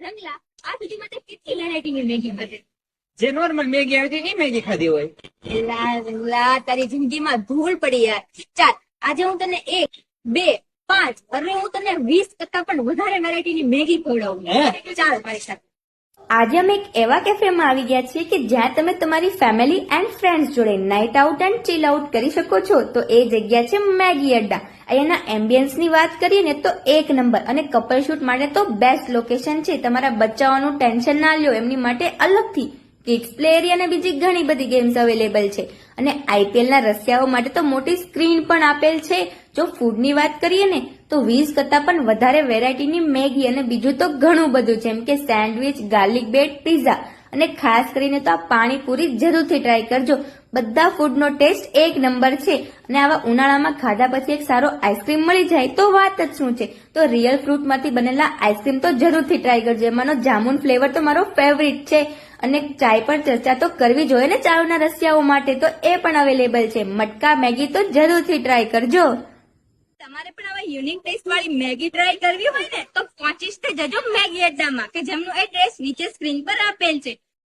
રંગલા આ કેટલી વેરાયટીની મેગી બને? જે નોર્મલ મેગી આવે છે એ મેગી ખાધી હોય. એલા રંગલા તારી જિંદગીમાં ધૂળ પડી યાર. ચાલ આજે હું તને એક બે પાંચ અરે હું તને વીસ કરતા પણ વધારે વેરાયટીની મેગી ખવડાવું. ચાલ મારી સાથે. આજે અમે એક એવા કેફેમાં આવી ગયા છીએ કે જ્યાં તમે તમારી ફેમિલી એન્ડ ફ્રેન્ડ્સ જોડે night out and chill out કરી શકો છો. તો એ જગ્યા છે મેગી અડ્ડા. અહીંયાના એમ્બિયન્સની વાત કરીએ ને તો એક નંબર. અને કપલ શૂટ માટે તો બેસ્ટ લોકેશન છે. તમારા બચ્ચાઓનું ટેન્શન ના લ્યો. એમની માટે અલગથી કિડ્સ પ્લે એરિયા અને બીજી ઘણી બધી ગેમ્સ અવેલેબલ છે. અને આઈપીએલ ના રસિયાઓ માટે તો મોટી સ્ક્રીન પણ આપેલ છે. જો ફૂડની વાત કરીએ ને, તો વીસ કરતા પણ વધારે વેરાયટીની મેગી અને બીજું તો ઘણું બધું, જેમ કે સેન્ડવિચ ગાર્લિક બ્રેડ પિઝા અને ખાસ કરીને તો આ પાણીપુરી જરૂરથી ટ્રાય કરજો. બધા ફૂડનો ટેસ્ટ એક નંબર છે. અને આવા ઉનાળામાં ખાધા પછી એક સારો આઈસ્ક્રીમ મળી જાય તો વાત જ શું છે? તો રિયલ ફ્રૂટમાંથી બનેલા આઈસ્ક્રીમ તો જરૂરથી ટ્રાય કરજો. એમાંનો જામુન ફ્લેવર તો મારો ફેવરિટ છે. અને ચાય પર ચર્ચા તો કરવી જોઈએ ને ચાવના રસિયાઓ માટે તો એ પણ અવેલેબલ છે. મટકા, મેગી તો જરૂરથી ટ્રાય કરજો. તમારે પણ આવા યુનિક ટેસ્ટ વાળી મેગી ટ્રાય કરવી હોય ને, તો પહોંચીશ જજો મેગી અડ્ડામાં, કે જેમનું એડ્રેસ નીચે સ્ક્રીન પર આપેલ છે.